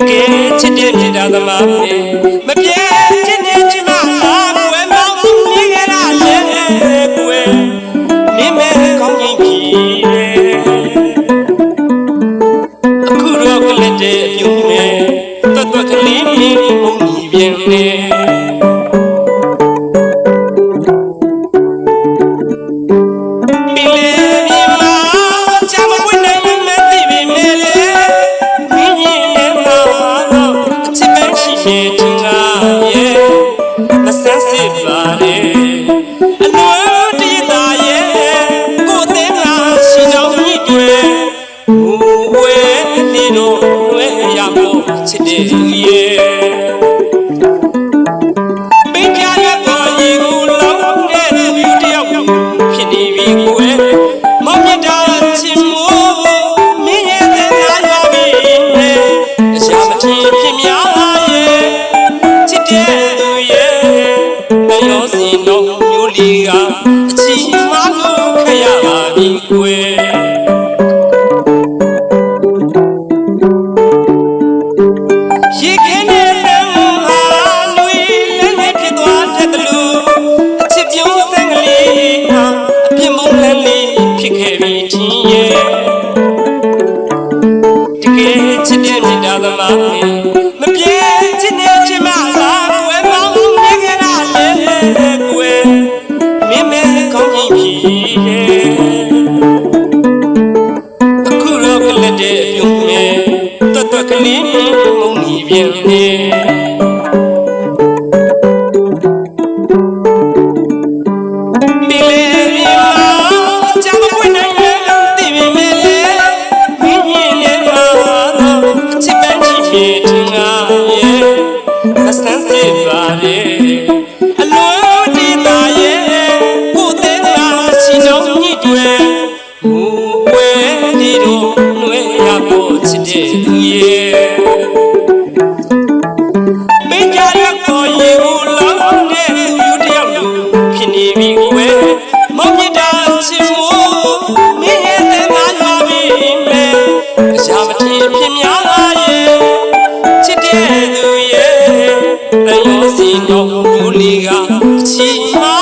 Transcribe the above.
သမားပဲမပြေချစ်နေချင်မလားကွယ်မောင်နေကြရလေကွယ်နေမဲကောင်းကြီးကြီးတယ်အခုတော့ကလေးတဲ့အပြုံးနဲ့တွတ်တွတ်ကလေးလေးဘုံကြီးပြင်းနေ ချင်တာရဲ့မဆန်းစစ်ပါလေအလွန်တရတာရဲ့ကိုယ်အသေးငါရှိတော်မြစ်တွေဘူဝဲနေတော့ဝဲရမို့ချစ်တဲ့ရဲ့ တဲ့သူရဲ့မရောစင်တော့မျိုးလီကအချီမလို့ခရပါပြီကိုယ်ရေခဲနဲ့ဆန်းဟာနွေလည်းလည်းဖြစ်သွားတတ်တယ်လို့အချစ်ပြုံးဆန်းကလေးဟာအပြစ်မုန်းလည်းလေးဖြစ်ခဲ့ပြီချင်းရဲ့တကယ်ချစ်တဲ့မြတ်တာသမားပဲမပြေချစ်နေချင်မ လေးပဲမုန်ဒီပြန်နေချစ်ပန်းချစ်ပြေ ပြီဝဲမောင်မြတ်တာချစ်မှုမင်းရဲ့တန်ခါလာပြီမဲ့အရာမထီဖြစ်များလားရဲ့ချစ်တဲ့သူရဲ့တန်ရစီတော့ဘူးလီကအချီမာ